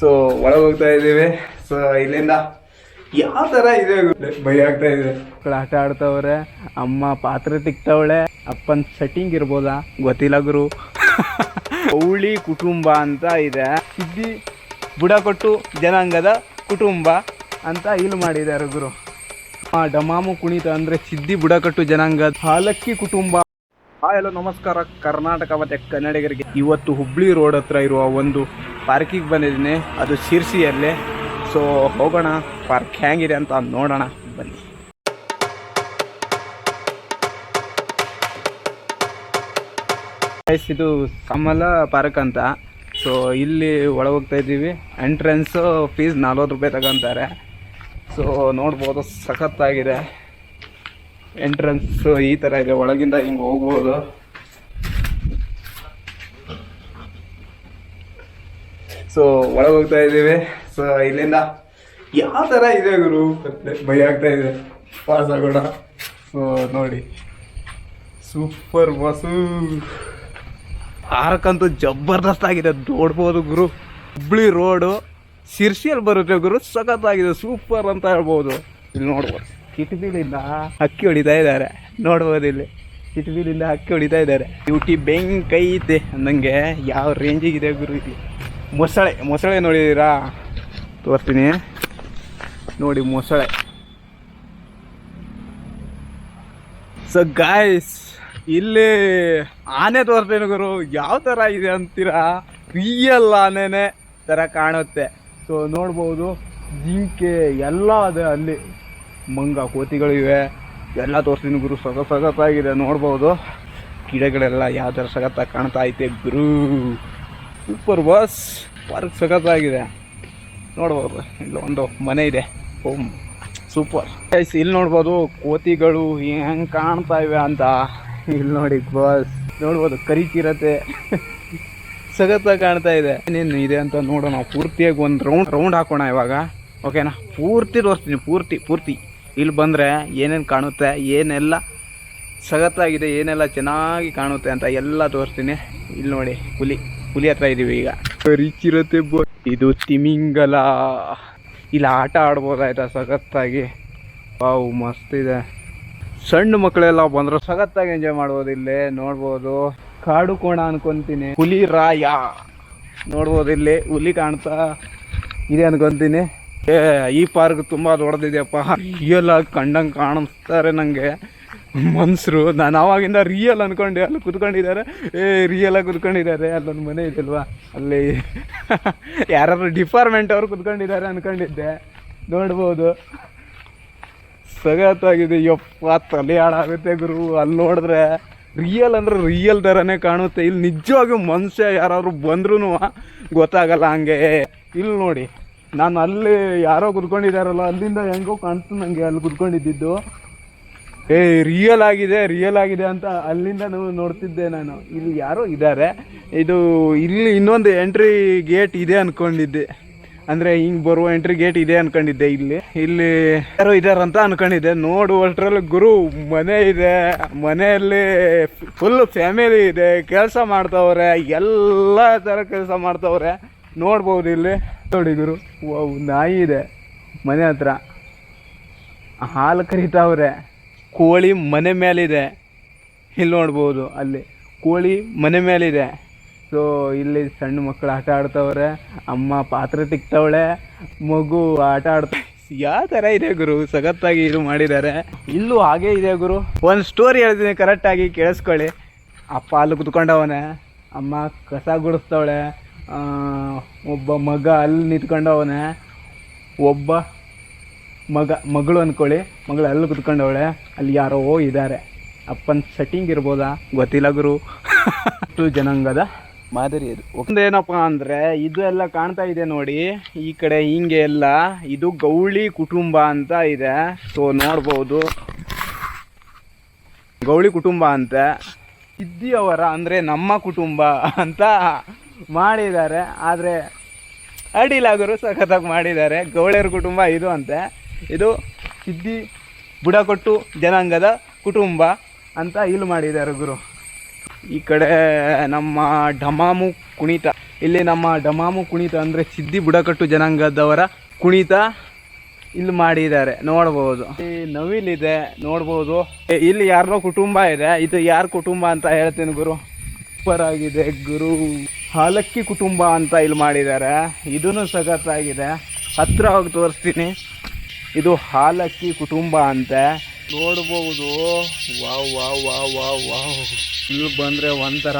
So ಒಳಗೆ ಹೋಗ್ತಾ ಇದ್ದೀವಿ. ಸೊ ಇಲ್ಲಿಂದ ಯಾವ ತರ ಇದೆ ಭಯ ಆಗ್ತಾ ಇದೆ. ಮಕ್ಕಳು ಆಟ ಆಡ್ತಾವ್ರೆ, ಅಮ್ಮ ಪಾತ್ರೆ ತಿಕ್ತವಳೆ, ಅಪ್ಪನ್ ಸೆಟ್ಟಿಂಗ್ ಇರ್ಬೋದಾ? ಗೊತ್ತಿಲ್ಲ ಗುರು. ಹೌಳಿ ಕುಟುಂಬ ಅಂತ ಇದೆ. ಸಿದ್ದಿ ಬುಡಕಟ್ಟು ಜನಾಂಗದ ಕುಟುಂಬ ಅಂತ ಇಲ್ಲಿ ಮಾಡಿದ್ದಾರೆ ಗುರು. ಆ, ಡಮಾಮು ಕುಣಿತ ಅಂದ್ರೆ ಸಿದ್ದಿ ಬುಡಕಟ್ಟು ಜನಾಂಗದ ಹಾಲಕ್ಕಿ ಕುಟುಂಬ. ಹಾ ಹಲೋ, ನಮಸ್ಕಾರ. ಕರ್ನಾಟಕ ಮತ್ತೆ ಕನ್ನಡಿಗರಿಗೆ. ಇವತ್ತು ಹುಬ್ಳಿ ರೋಡ್ ಹತ್ರ ಇರುವ ಒಂದು ಪಾರ್ಕಿಗೆ ಬಂದಿದ್ದೀನಿ. ಅದು ಶಿರ್ಸಿಯಲ್ಲೇ. ಸೊ ಹೋಗೋಣ. ಪಾರ್ಕ್ ಹೇಗಿದೆ ಅಂತ ನೋಡೋಣ. ಬನ್ನಿ. ಇದು ಕಮಲ ಪಾರ್ಕ್ ಅಂತ. ಸೊ ಇಲ್ಲಿ ಒಳಗೆ ಹೋಗ್ತಾ ಇದ್ದೀವಿ. ಎಂಟ್ರೆನ್ಸು ಫೀಸ್ ನಲ್ವತ್ತು ರೂಪಾಯಿ ತಗೊಂತಾರೆ. ಸೊ ನೋಡ್ಬೋದು. ಸಖತ್ತಾಗಿದೆ. ಎಂಟ್ರೆನ್ಸ್ ಈ ಥರ ಇದೆ. ಒಳಗಿಂದ ಹಿಂಗೆ ಹೋಗ್ಬೋದು. ಸೊ ಒಳಗೆ ಹೋಗ್ತಾ ಇದ್ದೀವಿ. ಸೊ ಇಲ್ಲಿಂದ ಯಾವ ಥರ ಇದೆ ಗುರು? ಭಯ ಆಗ್ತಾ ಇದೆ. ಪಾಸ್ ಆಗೋಣ. ಸೊ ನೋಡಿ. ಸೂಪರ್ ಬಸ್ಸು ಪಾರ್ಕಂತೂ ಜಬರ್ದಸ್ತ್ ಆಗಿದೆ. ನೋಡ್ಬೋದು ಗುರು. ಹುಬ್ಳಿ ರೋಡು ಶಿರ್ಸಿಯಲ್ಲಿ ಬರುತ್ತೆ ಗುರು. ಸಖತ್ತಾಗಿದೆ. ಸೂಪರ್ ಅಂತ ಹೇಳ್ಬೋದು. ಇಲ್ಲಿ ನೋಡ್ಬೋದು. ಕಿಟಬಿಲಿಂದ ಅಕ್ಕಿ ಹೊಡಿತಾ ಇದ್ದಾರೆ. ನೋಡ್ಬೋದು ಇಲ್ಲಿ. ಕಿಟಬಿಲಿಂದ ಅಕ್ಕಿ ಹೊಡಿತಾ ಇದ್ದಾರೆ. ಬ್ಯೂಟಿ ಬೆಂಕೈತೆ ನನಗೆ ಯಾವ ರೇಂಜಿಗಿದೆ ಗುರು ಇಲ್ಲಿ? ಮೊಸಳೆ ಮೊಸಳೆ ನೋಡಿದ್ದೀರಾ? ತೋರಿಸ್ತೀನಿ. ನೋಡಿ ಮೊಸಳೆ. ಸೊ ಗಾಯ್ಸ್ ಇಲ್ಲಿ ಆನೆ ತೋರಿಸ್ತೇನೆ ಗುರು. ಯಾವ ಥರ ಇದೆ ಅಂತೀರಾ? ರಿಯಲ್ ಆನೆನೇ ಥರ ಕಾಣುತ್ತೆ. ಸೊ ನೋಡ್ಬೋದು, ಜಿಂಕೆ ಎಲ್ಲ ಅದೇ ಅಲ್ಲಿ. ಮಂಗ ಕೋತಿಗಳಿವೆ ಎಲ್ಲ ತೋರಿಸ್ತೀನಿ ಗುರು. ಸೊಗ ಸಖತ್ತಾಗಿದೆ, ನೋಡ್ಬೋದು. ಗಿಡಗಳೆಲ್ಲ ಯಾವ ಥರ ಸಖತ್ತಾಗಿ ಕಾಣ್ತಾ ಐತೆ ಗುರು. ಸೂಪರ್ ಬಸ್ ಪಾರ್ಕ್ ಸಖತ್ತಾಗಿದೆ ನೋಡ್ಬೋದು, ಇಲ್ಲಿ ಒಂದು ಮನೆ ಇದೆ. ಓಮ್ ಸೂಪರ್ ಗೈಸ್ ಇಲ್ಲಿ ನೋಡ್ಬೋದು ಕೋತಿಗಳು ಹೆಂಗೆ ಕಾಣ್ತಾ ಇವೆ ಅಂತ. ಇಲ್ಲಿ ನೋಡಿ ಬಸ್ ನೋಡ್ಬೋದು ಕರಿಚಿರತೆ ಸಖತ್ತಾಗಿ ಕಾಣ್ತಾ ಇದೆ. ಏನೇನು ಇದೆ ಅಂತ ನೋಡೋಣ. ಪೂರ್ತಿಯಾಗಿ ಒಂದು ರೌಂಡ್ ರೌಂಡ್ ಹಾಕೋಣ ಇವಾಗ. ಓಕೆನಾ ಪೂರ್ತಿ ತೋರಿಸ್ತೀನಿ, ಪೂರ್ತಿ ಪೂರ್ತಿ. ಇಲ್ಲಿ ಬಂದರೆ ಏನೇನು ಕಾಣುತ್ತೆ, ಏನೆಲ್ಲ ಸಖತ್ತಾಗಿದೆ, ಏನೆಲ್ಲ ಚೆನ್ನಾಗಿ ಕಾಣುತ್ತೆ ಅಂತ ಎಲ್ಲ ತೋರಿಸ್ತೀನಿ. ಇಲ್ಲಿ ನೋಡಿ, ಹುಲಿ. ಹುಲಿ ಹತ್ರ ಇದೀವಿ ಈಗ. ಕರಿಚಿರತೆ ಬೋ ಇದು ತಿಮಿಂಗಲ. ಇಲ್ಲಿ ಆಟ ಆಡ್ಬೋದಾಯ್ತಾ ಸಖತ್ತಾಗಿ. ವಾವ್ ಮಸ್ತ್ ಇದೆ. ಸಣ್ಣ ಮಕ್ಕಳೆಲ್ಲ ಬಂದ್ರೆ ಸಖತ್ತಾಗಿ ಎಂಜಾಯ್ ಮಾಡ್ಬೋದು ಇಲ್ಲಿ ನೋಡ್ಬೋದು. ಕಾಡು ಕೋಣ ಅನ್ಕೊಂತೀನಿ. ಹುಲಿ ರಾಯ. ನೋಡ್ಬೋದು ಇಲ್ಲಿ ಹುಲಿ ಕಾಣ್ತಾ ಇದೆ ಅನ್ಕೊಂತೀನಿ. ಏ ಈ ಪಾರ್ಕ್ ತುಂಬಾ ದೊಡ್ಡದಿದೆಯಪ್ಪ. ರಿಯಲ್ ಆಗಿ ಕಂಡಂಗೆ ಕಾಣಿಸ್ತಾರೆ ನನಗೆ ಮನ್ಸರು, ನಾನು ಅವಾಗಿಂದ ರಿಯಲ್ ಅನ್ಕೊಂಡೆ, ಅಲ್ಲಿ ಕುತ್ಕೊಂಡಿದ್ದಾರೆ. ಏ ರಿಯಲ್ ಆಗಿ ಕುತ್ಕೊಂಡಿದ್ದಾರೆ, ಅಲ್ಲೊಂದು ಮನೆ ಇದೆಯಲ್ವಾ ಅಲ್ಲಿ ಯಾರು ಡಿಪಾರ್ಟ್ಮೆಂಟ್ ಅವರು ಕುತ್ಕೊಂಡಿದ್ದಾರೆ ಅಂದ್ಕೊಂಡಿದ್ದೆ ನೋಡ್ಬೋದು. ಸಗತ್ತಾಗಿದೆ ಯಪ್ಪ, ತಲೆ ಹಾಳಾಗುತ್ತೆ ಗುರು. ಅಲ್ಲಿ ನೋಡಿದ್ರೆ ರಿಯಲ್ ಅಂದ್ರೆ ರಿಯಲ್ ಥರನೇ ಕಾಣುತ್ತೆ. ಇಲ್ಲಿ ನಿಜವಾಗಿಯೂ ಮನುಷ್ಯ ಯಾರಾದ್ರು ಬಂದ್ರೂ ಗೊತ್ತಾಗಲ್ಲ ಹಂಗೆ. ಇಲ್ಲಿ ನೋಡಿ, ನಾನು ಅಲ್ಲಿ ಯಾರೋ ಕುತ್ಕೊಂಡಿದ್ದಾರಲ್ಲ, ಅಲ್ಲಿಂದ ಹೆಂಗೋ ಕಾಣ್ತು ನನಗೆ ಅಲ್ಲಿ ಕುತ್ಕೊಂಡಿದ್ದಿದ್ದು ಏ ರಿಯಲ್ ಆಗಿದೆ ರಿಯಲ್ ಆಗಿದೆ ಅಂತ ಅಲ್ಲಿಂದ ನಾವು ನೋಡ್ತಿದ್ದೆ ನಾನು. ಇಲ್ಲಿ ಯಾರೋ ಇದ್ದಾರೆ ಇದು ಇಲ್ಲಿ ಇನ್ನೊಂದು ಎಂಟ್ರಿ ಗೇಟ್ ಇದೆ ಅಂದ್ಕೊಂಡಿದ್ದೆ ಅಂದರೆ ಹಿಂಗೆ ಬರುವ ಎಂಟ್ರಿ ಗೇಟ್ ಇದೆ ಅಂದ್ಕೊಂಡಿದ್ದೆ ಇಲ್ಲಿ. ಇಲ್ಲಿ ಯಾರೋ ಇದ್ದಾರಂತ ಅಂದ್ಕೊಂಡಿದ್ದೆ ನೋಡು, ಅಷ್ಟರಲ್ಲಿ ಗುರು ಮನೆ ಇದೆ. ಮನೆಯಲ್ಲಿ ಫುಲ್ ಫ್ಯಾಮಿಲಿ ಇದೆ. ಕೆಲಸ ಮಾಡ್ತಾವ್ರೆ. ಎಲ್ಲ ಥರ ಕೆಲಸ ಮಾಡ್ತಾವ್ರೆ. ನೋಡ್ಬೋದು ಇಲ್ಲಿ. ನೋಡಿ ಗುರು ನಾಯಿ ಇದೆ ಮನೆ ಹತ್ರ. ಹಾಲು ಕರಿತಾವ್ರೆ. ಕೋಳಿ ಮನೆ ಮೇಲಿದೆ. ಇಲ್ಲಿ ನೋಡ್ಬೋದು ಅಲ್ಲಿ. ಕೋಳಿ ಮನೆ ಮೇಲಿದೆ. ಸೊ ಇಲ್ಲಿ ಸಣ್ಣ ಮಕ್ಕಳು ಆಟ ಆಡ್ತವ್ರೆ, ಅಮ್ಮ ಪಾತ್ರೆ ತಿಕ್ತವಳೆ, ಮಗು ಆಟ ಆಡ್ತಾ, ಯಾವ ಥರ ಇದೆ ಗುರು? ಸಖತ್ತಾಗಿ ಇದು ಮಾಡಿದ್ದಾರೆ. ಇಲ್ಲೂ ಹಾಗೆ ಇದೆ ಗುರು. ಒಂದು ಸ್ಟೋರಿ ಹೇಳ್ತೀನಿ ಕರೆಕ್ಟಾಗಿ ಕೇಳಿಸ್ಕೊಳ್ಳಿ. ಅಪ್ಪ ಅಲ್ಲಿ ಕುತ್ಕೊಂಡವನೆ, ಅಮ್ಮ ಕಸ ಗುಡಿಸ್ತವಳೆ ಒಬ್ಬ ಮಗ ಅಲ್ಲಿ ನಿಂತ್ಕೊಂಡವನೆ, ಒಬ್ಬ ಮಗ, ಮಗಳು ಅಂದ್ಕೊಳ್ಳಿ ಮಗಳು ಅಲ್ಲಿ ಕುತ್ಕೊಂಡವಳೆ. ಅಲ್ಲಿ ಯಾರೋ ಇದ್ದಾರೆ ಅಪ್ಪನ ಸೆಟ್ಟಿಂಗ್ ಇರ್ಬೋದಾ? ಗೊತ್ತಿಲ್ಲ ಗುರು. ಅಷ್ಟು ಜನಾಂಗದ ಮಾದರಿ ಅದು. ಒಂದೇನಪ್ಪ ಅಂದರೆ, ಇದು ಎಲ್ಲ ಕಾಣ್ತಾ ಇದೆ ನೋಡಿ. ಈ ಕಡೆ ಹಿಂಗೆ ಎಲ್ಲ, ಇದು ಗೌಳಿ ಕುಟುಂಬ ಅಂತ ಇದೆ. ಸೊ ನೋಡ್ಬೋದು. ಗೌಳಿ ಕುಟುಂಬ ಅಂತ. ಸಿದ್ದಿಯವರ ಅಂದರೆ ನಮ್ಮ ಕುಟುಂಬ ಅಂತ ಮಾಡಿದ್ದಾರೆ. ಆದರೆ ಅಡಿಲಾಗರು ಸಖತ್ತಾಗಿ ಮಾಡಿದ್ದಾರೆ. ಗೌಳಿಯರ ಕುಟುಂಬ ಇದು ಅಂತೆ. ಇದು ಸಿದ್ದಿ ಬುಡಕಟ್ಟು ಜನಾಂಗದ ಕುಟುಂಬ ಅಂತ ಇಲ್ಲಿ ಮಾಡಿದ್ದಾರೆ ಗುರು. ಈ ಕಡೆ ನಮ್ಮ ಢಮಾಮು ಕುಣಿತ. ಇಲ್ಲಿ ನಮ್ಮ ಡಮಾಮು ಕುಣಿತ ಅಂದರೆ ಸಿದ್ಧಿ ಬುಡಕಟ್ಟು ಜನಾಂಗದವರ ಕುಣಿತ ಇಲ್ಲಿ ಮಾಡಿದ್ದಾರೆ. ನೋಡ್ಬೋದು. ಈ ನವಿಲಿದೆ, ನೋಡ್ಬೋದು. ಇಲ್ಲಿ ಯಾರೋ ಕುಟುಂಬ ಇದೆ. ಇದು ಯಾರ ಕುಟುಂಬ ಅಂತ ಹೇಳ್ತೀನಿ ಗುರು. ಸೂಪರ್ ಆಗಿದೆ ಗುರು. ಹಾಲಕ್ಕಿ ಕುಟುಂಬ ಅಂತ ಇಲ್ಲಿ ಮಾಡಿದ್ದಾರೆ. ಇದೂ ಸಖತ್ತಾಗಿದೆ. ಹತ್ರ ಹೋಗಿ ತೋರಿಸ್ತೀನಿ. ಇದು ಹಾಲಕ್ಕಿ ಕುಟುಂಬ ಅಂತ. ನೋಡಬಹುದು wow wow wow wow wow. ಇಲ್ಲಿ ಬಂದರೆ ಒಂಥರ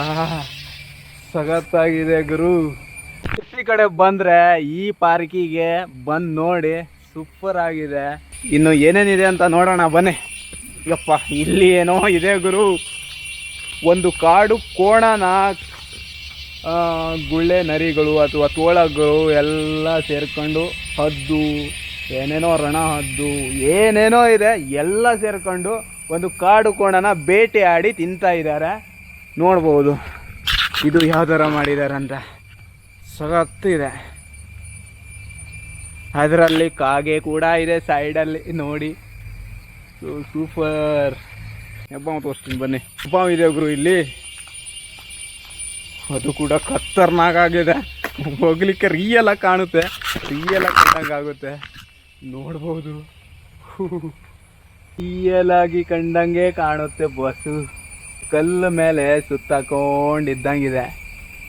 ಸಗತ್ತಾಗಿದೆ ಗುರು. ಈ ಕಡೆ ಬಂದರೆ ಈ ಪಾರ್ಕಿಗೆ ಬಂದು ನೋಡಿ ಸೂಪರ್ ಆಗಿದೆ. ಇನ್ನು ಏನೇನಿದೆ ಅಂತ ನೋಡೋಣ, ಬನ್ನಿ. ಯಪ್ಪ, ಇಲ್ಲಿ ಏನೋ ಇದೆ ಗುರು. ಒಂದು ಕಾಡು ಕೋಣನ ಗುಳ್ಳೆ ನರಿಗಳು ಅಥವಾ ತೋಳಗಳು ಎಲ್ಲ ಸೇರ್ಕೊಂಡು ಹದ್ದು ಏನೇನೋ ರಣ ಹದ್ದು ಏನೇನೋ ಇದೆ, ಎಲ್ಲ ಸೇರ್ಕೊಂಡು ಒಂದು ಕಾಡು ಕೋಣನ ಬೇಟೆಯಾಡಿ ತಿಂತಾ ಇದ್ದಾರೆ. ನೋಡ್ಬೋದು ಇದು ಯಾವ ಥರ ಮಾಡಿದ್ದಾರೆ ಅಂತ ಸಗತ್ತು ಇದೆ. ಅದರಲ್ಲಿ ಕಾಗೆ ಕೂಡ ಇದೆ ಸೈಡಲ್ಲಿ, ನೋಡಿ. ಸೂಪರ್. ಹೆಬ್ಬಾವ್ ತೋರಿಸ್ತೀನಿ ಬನ್ನಿ. ಹೆಬ್ಬಾವ್ ಇದೆ ಗುರು ಇಲ್ಲಿ. ಅದು ಕೂಡ ಖತರ್ನಾಕ್ ಆಗಿದೆ. ಹೋಗ್ಲಿಕ್ಕೆ ರೀ ಆಗಿ ಕಾಣುತ್ತೆ. ರಿಯಲ್ ಆಗಿ ಕಂಡಂಗೆ ಆಗುತ್ತೆ ನೋಡ್ಬೋದು. ಈಯಲಾಗಿ ಕಂಡಂಗೆ ಕಾಣುತ್ತೆ ಬಸ್ಸು. ಕಲ್ಲು ಮೇಲೆ ಸುತ್ತಾಕೊಂಡಿದ್ದಂಗಿದೆ.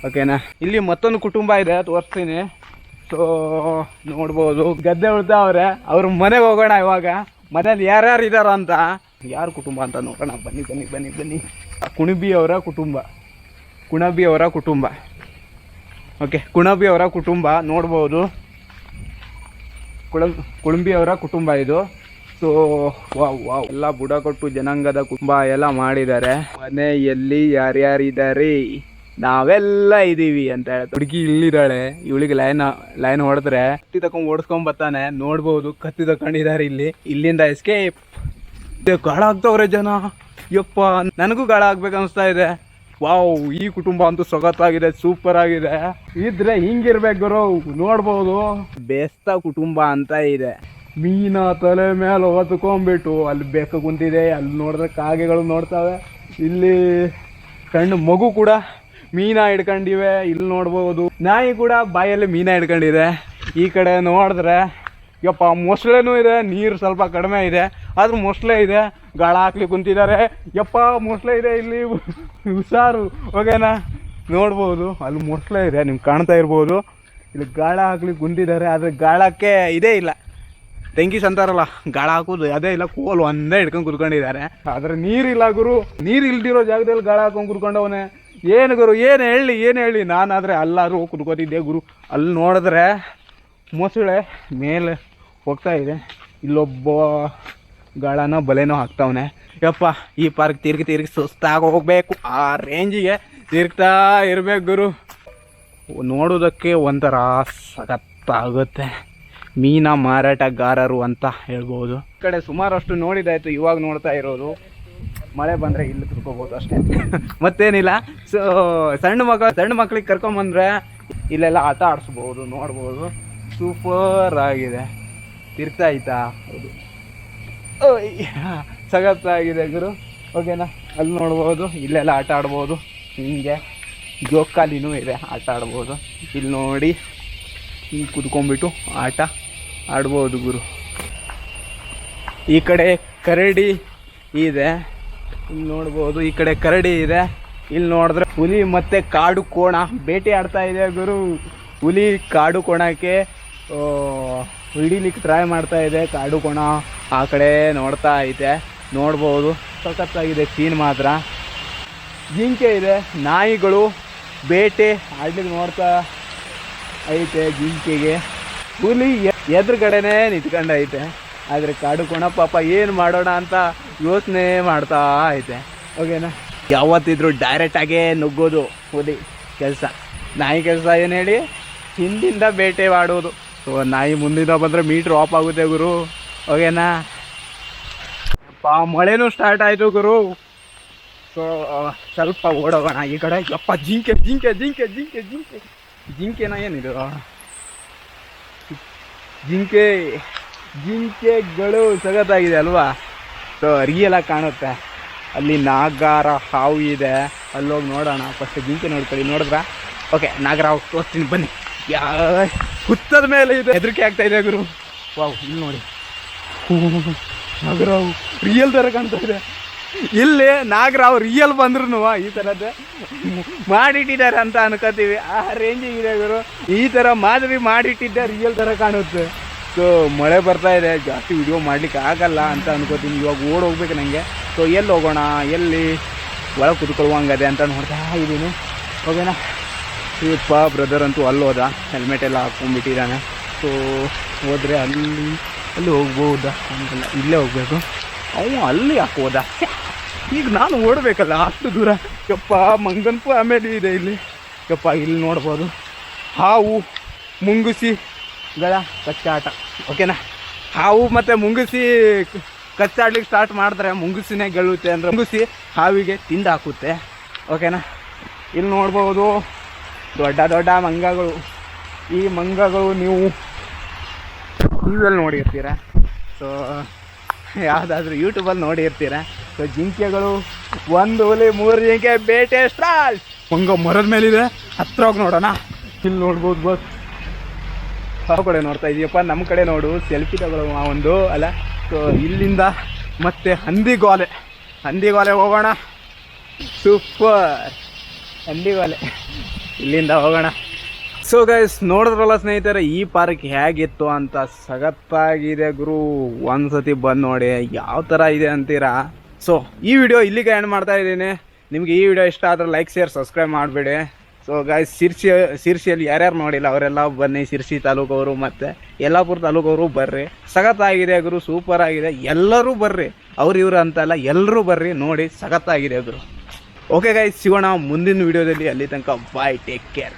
ಓಕೆನಾ? ಇಲ್ಲಿ ಮತ್ತೊಂದು ಕುಟುಂಬ ಇದೆ, ತೋರಿಸ್ತೀನಿ. ಸೊ ನೋಡ್ಬೋದು. ಗದ್ದೆ ಉಳ್ತಾವ್ರೆ ಅವ್ರ ಮನೆಗೆ ಹೋಗೋಣ ಇವಾಗ. ಮನೇಲಿ ಯಾರ್ಯಾರು ಇದ್ದಾರ ಅಂತ. ಯಾರ ಕುಟುಂಬ ಅಂತ ನೋಡೋಣ. ಬನ್ನಿ ಬನ್ನಿ ಬನ್ನಿ ಬನ್ನಿ. ಕುಣಬಿ ಅವರ ಕುಟುಂಬ. ಕುಣಬಿ ಅವರ ಕುಟುಂಬ. ಓಕೆ, ಕುಣಬಿ ಅವರ ಕುಟುಂಬ. ನೋಡ್ಬೋದು. ಕುಳ ಕುಳುಂಬಿ ಅವರ ಕುಟುಂಬ ಇದು. ಸೊ ಎಲ್ಲ ಬುಡಕಟ್ಟು ಜನಾಂಗದ ಕುಟುಂಬ ಎಲ್ಲ ಮಾಡಿದ್ದಾರೆ. ಮನೆಯಲ್ಲಿ ಯಾರ್ಯಾರಿದ್ದಾರೆ? ನಾವೆಲ್ಲ ಇದ್ದೀವಿ ಅಂತ ಹೇಳ್ತಾರೆ. ಹುಡುಗಿ ಇಲ್ಲಿದ್ದಾಳೆ. ಇವಳಿಗೆ ಲೈನ್ ಲೈನ್ ಹೊಡೆದ್ರೆ ಕತ್ತಿ ತಕೊಂಡ್ ಓಡಿಸ್ಕೊಂಡ್ ಬರ್ತಾನೆ. ನೋಡ್ಬೋದು, ಕತ್ತಿ ತಕೊಂಡಿದ್ದಾರೆ ಇಲ್ಲಿ. ಇಲ್ಲಿಂದ ಎಸ್ಕೇಪ್ ಗಾಳ ಆಗ್ತವ್ರೆ ಜನ. ಯಪ್ಪ, ನನಗೂ ಗಾಳ ಆಗ್ಬೇಕು ಅನಿಸ್ತಾ ಇದೆ. ವಾವ್, ಈ ಕುಟುಂಬ ಅಂತೂ ಸೊಗತ್ತಾಗಿದೆ ಸೂಪರ್ ಆಗಿದೆ. ಇದ್ರೆ ಹಿಂಗಿರ್ಬೇಕು ಗುರು, ನೋಡ್ಬೋದು. ಬೇಸ್ತ ಕುಟುಂಬ ಅಂತ ಇದೆ. ಮೀನ ತಲೆ ಮೇಲೆ ಹೊತ್ಕೊಂಡ್ಬಿಟ್ಟು ಅಲ್ಲಿ ಬೆಕ್ಕ ಕುಂತಿದೆ, ಅಲ್ಲಿ ನೋಡಿದ್ರೆ ಕಾಗೆಗಳು ನೋಡ್ತಾವೆ. ಇಲ್ಲಿ ಕಣ್ಣು, ಮಗು ಕೂಡ ಮೀನ ಹಿಡ್ಕೊಂಡಿವೆ, ಇಲ್ಲಿ ನೋಡ್ಬೋದು. ನಾಯಿ ಕೂಡ ಬಾಯಲ್ಲಿ ಮೀನ ಹಿಡ್ಕೊಂಡಿದೆ. ಈ ಕಡೆ ನೋಡಿದ್ರೆ, ಯಪ್ಪ, ಮೊಸಳೆನೂ ಇದೆ, ನೀರು ಸ್ವಲ್ಪ ಕಡಿಮೆ ಇದೆ. ಆದ್ರೂ ಮೊಸಳೆ ಇದೆ. ಗಾಳ ಹಾಕ್ಲಿ ಕುಂತಿದ್ದಾರೆ. ಯಪ್ಪ ಮೊಸಳೆ ಇದೆ ಇಲ್ಲಿ. ಹುಷಾರು. ಓಕೆನಾ? ನೋಡ್ಬೋದು. ಅಲ್ಲಿ ಮೊಸಳೆ ಇದೆ. ನಿಮ್ಗೆ ಕಾಣ್ತಾ ಇರ್ಬೋದು. ಇಲ್ಲಿ ಗಾಳ ಹಾಕ್ಲಿ ಕುಂತಿದ್ದಾರೆ. ಆದರೆ ಗಾಳಕ್ಕೆ ಇದೇ ಇಲ್ಲ. ತೆಂಗಿಸ್ ಅಂತಾರಲ್ಲ ಗಾಳ ಹಾಕೋದು ಅದೇ ಇಲ್ಲ. ಕೋಲ್ ಒಂದೇ ಹಿಡ್ಕೊಂಡು ಕುತ್ಕೊಂಡಿದ್ದಾರೆ. ಆದರೆ ನೀರಿಲ್ಲ ಗುರು. ನೀರು ಇಲ್ದಿರೋ ಜಾಗದಲ್ಲಿ ಗಾಳ ಹಾಕೊಂಡು ಕುತ್ಕೊಂಡವನೆ. ಏನು ಗುರು? ಏನು ಹೇಳಿ? ಏನು ಹೇಳಿ? ನಾನಾದರೆ ಅಲ್ಲಾದರೂ ಕುತ್ಕೋತಿದ್ದೆ ಗುರು. ಅಲ್ಲಿ ನೋಡಿದ್ರೆ ಮೊಸಳೆ ಮೇಲೆ ಹೋಗ್ತಾ ಇದೆ. ಇಲ್ಲೊಬ್ಬ ಗಾಳನ ಬಲೆನೋ ಹಾಕ್ತಾವನೆ. ಯಪ್ಪ, ಈ ಪಾರ್ಕ್ ತಿರ್ಗಿ ತಿರ್ಗಿ ಸುಸ್ತಾಗಿ ಹೋಗ್ಬೇಕು. ಆ ರೇಂಜಿಗೆ ತಿರ್ಗ್ತಾ ಇರ್ಬೇಕು ಗುರು. ನೋಡೋದಕ್ಕೆ ಒಂಥರ ಸಖತ್ತಾಗುತ್ತೆ. ಮೀನ ಮಾರಾಟಗಾರರು ಅಂತ ಹೇಳ್ಬೋದು. ಈ ಕಡೆ ಸುಮಾರಷ್ಟು ನೋಡಿದಾಯ್ತು, ಇವಾಗ ನೋಡ್ತಾ ಇರೋದು. ಮಳೆ ಬಂದರೆ ಇಲ್ಲಿ ತಿಳ್ಕೊಬೋದು ಅಷ್ಟೇ. ಮತ್ತೇನಿಲ್ಲ. ಸೊ ಸಣ್ಣ ಮಕ್ಕಳು ಸಣ್ಣ ಮಕ್ಳಿಗೆ ಕರ್ಕೊಂಬಂದ್ರೆ ಇಲ್ಲೆಲ್ಲ ಆಟ ಆಡಿಸ್ಬೋದು, ನೋಡ್ಬೋದು. ಸೂಪರ್ ಆಗಿದೆ. ತಿರ್ಗ್ತಾ ಐತಾ ಹೌದು ಸಗತ್ತಾಗಿದೆ ಗುರು. ಓಕೆನಾ? ಅಲ್ಲಿ ನೋಡ್ಬೋದು, ಇಲ್ಲೆಲ್ಲ ಆಟ ಆಡ್ಬೋದು. ಹಿಂಗೆ ಜೋಕಾಲಿನೂ ಇದೆ, ಆಟ ಆಡ್ಬೋದು. ಇಲ್ಲಿ ನೋಡಿ, ಹಿಂಗೆ ಕುತ್ಕೊಂಡ್ಬಿಟ್ಟು ಆಟ ಆಡ್ಬೋದು ಗುರು. ಈ ಕಡೆ ಕರಡಿ ಇದೆ. ಇಲ್ಲಿ ನೋಡ್ಬೋದು, ಈ ಕಡೆ ಕರಡಿ ಇದೆ. ಇಲ್ಲಿ ನೋಡಿದ್ರೆ ಹುಲಿ ಮತ್ತು ಕಾಡು ಕೋಣ. ಭೇಟಿ ಆಡ್ತಾ ಇದೆ ಗುರು. ಹುಲಿ ಕಾಡು ಕೋಣಕ್ಕೆ ಹಿಡಿಲಿಕ್ಕೆ ಟ್ರೈ ಮಾಡ್ತಾ ಇದೆ, ಕಾಡು ಕೋಣ ಆ ಕಡೆ ನೋಡ್ತಾ ಐತೆ, ನೋಡ್ಬೋದು. ಸಖತ್ತಾಗಿದೆ ಸೀನ್ ಮಾತ್ರ. ಜಿಂಕೆ ಇದೆ, ನಾಯಿಗಳು, ಬೇಟೆ ಆಡ್ಲಿಕ್ಕೆ ನೋಡ್ತಾ ಐತೆ ಜಿಂಕೆಗೆ. ಹುಲಿ ಎದುರುಗಡೆನೆ ನಿಂತ್ಕೊಂಡೈತೆ. ಆದರೆ ಕಾಡು ಕೋಣ ಪಾಪ ಏನು ಮಾಡೋಣ ಅಂತ ಯೋಚನೆ ಮಾಡ್ತಾ ಐತೆ. ಓಕೆನಾ ಯಾವತ್ತಿದ್ರು ಡೈರೆಕ್ಟಾಗೇ ನುಗ್ಗೋದು ಹುಲಿ ಕೆಲಸ. ನಾಯಿ ಕೆಲಸ ಏನು ಹೇಳಿ? ಹಿಂದಿಂದ ಬೇಟೆ ಮಾಡೋದು ಸೊ ನಾಯಿ ಮುಂದಿಂದ ಬಂದರೆ ಮೀಟ್ರ್ ಆಫ್ ಆಗುತ್ತೆ ಗುರು. ಓಕೆನಾ ಪಾ ಮಳೆನೂ ಸ್ಟಾರ್ಟ್ ಆಯಿತು ಗುರು. ಸೊ ಸ್ವಲ್ಪ ಓಡೋಗೋಣ. ಈ ಕಡೆ, ಯಪ್ಪ, ಜಿಂಕೆ ಜಿಂಕೆ ಜಿಂಕೆ ಜಿಂಕೆ ಜಿಂಕೆ. ಜಿಂಕೆನ ಏನಿದು? ಜಿಂಕೆ, ಜಿಂಕೆಗಳು ಸಗತ್ತಾಗಿದೆ ಅಲ್ವಾ? ಸೊ ಆಗಿ ಕಾಣುತ್ತೆ. ಅಲ್ಲಿ ನಾಗಾರ ಹಾವು ಇದೆ. ಅಲ್ಲೋಗಿ ನೋಡೋಣ. ಫಸ್ಟ್ ಜಿಂಕೆ ನೋಡ್ಕೊಳ್ಳಿ. ನೋಡಿದ್ರ? ಓಕೆ ನಾಗರಾವ್, ತೋರಿಸ್ತೀನಿ. ಬನ್ನಿ. ಯಾ ಹುತ್ತದ ಮೇಲೆ ಇದೆ. ಹೆದರಿಕೆ ಆಗ್ತಾ ಇದೆ ಗುರು. ವಾವ್, ಇಲ್ಲಿ ನೋಡಿ. ನಾಗರಾವ್ ರಿಯಲ್ ಥರ ಕಾಣ್ತಾ ಇದೆ. ಇಲ್ಲಿ ನಾಗರಾವ್ ರಿಯಲ್ ಬಂದ್ರು ಈ ಥರದ್ದು ಮಾಡಿಟ್ಟಿದ್ದಾರೆ ಅಂತ ಅನ್ಕೋತೀವಿ. ಆ ರೇಂಜಿಗೆ ಇದೆ ಗುರು. ಈ ಥರ ಮಾದರಿ ಮಾಡಿಟ್ಟಿದ್ದೆ ರಿಯಲ್ ಥರ ಕಾಣುತ್ತೆ. ಸೊ ಮಳೆ ಬರ್ತಾ ಇದೆ. ಜಾಸ್ತಿ ವಿಡಿಯೋ ಮಾಡ್ಲಿಕ್ಕೆ ಆಗಲ್ಲ ಅಂತ ಅನ್ಕೋತೀನಿ. ಇವಾಗ ಓಡ್ ಹೋಗ್ಬೇಕು ನನಗೆ ಸೊ ಎಲ್ಲಿ ಹೋಗೋಣ? ಎಲ್ಲಿ? ಒಳಗೆ ಕುತ್ಕೊಳ್ಳುವಂಗದೆ ಅಂತ ನೋಡ್ತಾ ಇದ್ದೀನಿ ಹೋಗೋಣ. ಇಪ್ಪ ಬ್ರದರ್ ಅಂತೂ ಅಲ್ಲಿ ಹೋದ ಹೆಲ್ಮೆಟ್ ಎಲ್ಲ ಹಾಕ್ಕೊಂಡ್ಬಿಟ್ಟಿದ್ದಾನೆ. ಸೊ ಹೋದರೆ ಅಲ್ಲಿ ಅಲ್ಲಿ ಹೋಗ್ಬೋದಾ ಹಂಗಲ್ಲ ಇಲ್ಲೇ ಹೋಗ್ಬೇಕು. ಅವನು ಅಲ್ಲಿ ಹೋದ? ಈಗ ನಾನು ಓಡಬೇಕಲ್ಲ, ಅಷ್ಟು ದೂರ. ಯಪ್ಪ, ಮಂಗನ್ಪು ಆಮೇಲೆ ಇದೆ ಇಲ್ಲಿ. ಯಪ್ಪ, ಇಲ್ಲಿ ನೋಡ್ಬೋದು. ಹಾವು ಮುಂಗುಸಿ ಗಳ ಕಚ್ಚಾಟ, ಓಕೆನಾ? ಹಾವು ಮತ್ತು ಮುಂಗುಸಿ ಕಚ್ಚಾಡ್ಲಿಕ್ಕೆ ಸ್ಟಾರ್ಟ್ ಮಾಡಿದ್ರೆ ಮುಂಗುಸಿನೇ ಗೆಲ್ಲುತ್ತೆ ಅಂದರೆ, ಮುಂಗುಸಿ ಹಾವಿಗೆ ತಿಂದು ಹಾಕುತ್ತೆ, ಓಕೆನಾ? ಇಲ್ಲಿ ನೋಡ್ಬೋದು. ದೊಡ್ಡ ದೊಡ್ಡ ಮಂಗಗಳು. ಈ ಮಂಗಗಳು ನೀವು ಟಿವಿಯಲ್ಲಿ ನೋಡಿರ್ತೀರ? ಸೊ ಯಾವುದಾದ್ರೂ ಯೂಟ್ಯೂಬಲ್ಲಿ ನೋಡಿರ್ತೀರ? ಸೊ ಜಿಂಕೆಗಳು ಒಂದು ಹುಲಿ ಮೂರು ಜಿಂಕೆ ಬೇಟೆ ಸ್ಟ್ರಾಲ್! ಮಂಗ ಮರದ ಮೇಲಿದೆ ಹತ್ರ ಹೋಗಿ ನೋಡೋಣ. ಇಲ್ಲಿ ನೋಡ್ಬೋದು ಬಸ್ ಯಾವ ಕಡೆ ನೋಡ್ತಾ ಇದೀಯಪ್ಪ ನಮ್ಮ ಕಡೆ ನೋಡು ಸೆಲ್ಫಿ ತಗೊಳ್ಳೋ ಆ ಒಂದು ಅಲ್ಲ? ಸೊ ಇಲ್ಲಿಂದ ಮತ್ತೆ ಹಂದಿಗೋಲೆ. ಹಂದಿಗೋಲೆ ಹೋಗೋಣ. ಸೂಪರ್ ಹಂದಿಗೋಲೆ. ಇಲ್ಲಿಂದ ಹೋಗೋಣ. ಸೊ ಗೈಸ್ ನೋಡಿದ್ರಲ್ಲ ಸ್ನೇಹಿತರೆ, ಈ ಪಾರ್ಕ್ ಹೇಗಿತ್ತು ಅಂತ ಸಗತ್ತಾಗಿದೆ ಗುರು. ಒಂದ್ಸತಿ ಬಂದು ನೋಡಿ, ಯಾವ ಥರ ಇದೆ ಅಂತೀರಾ? ಸೊ ಈ ವಿಡಿಯೋ ಇಲ್ಲಿಗೆ ಎಂಡ್ ಮಾಡ್ತಾ ಇದ್ದೀನಿ. ನಿಮಗೆ ಈ ವಿಡಿಯೋ ಇಷ್ಟ ಆದರೆ ಲೈಕ್ ಶೇರ್ ಸಬ್ಸ್ಕ್ರೈಬ್ ಮಾಡಿಬಿಡಿ. ಸೊ ಗಾಯ್ಸ್ ಸಿರ್ಸಿ ಸಿರ್ಸಿಯಲ್ಲಿ ಯಾರ್ಯಾರು ನೋಡಿಲ್ಲ, ಅವರೆಲ್ಲ ಬನ್ನಿ ಸಿರ್ಸಿ ತಾಲೂಕವರು ಮತ್ತು ಯಲ್ಲಾಪುರ ತಾಲೂಕವರು ಬರ್ರಿ. ಸಖತ್ತಾಗಿದೆ ಗುರು ಸೂಪರ್ ಆಗಿದೆ. ಎಲ್ಲರೂ ಬರ್ರಿ. ಅವ್ರು ಇವರು ಅಂತಲ್ಲ ಎಲ್ಲರೂ ಬರ್ರಿ ನೋಡಿ, ಸಖತ್ತಾಗಿದೆ ಗುರು. ಓಕೆ ಗೈಸ್ ಸಿಗೋಣ ಮುಂದಿನ ವಿಡಿಯೋದಲ್ಲಿ ಅಲ್ಲಿ ತನಕ ಬಾಯ್ ಟೇಕ್ ಕೇರ್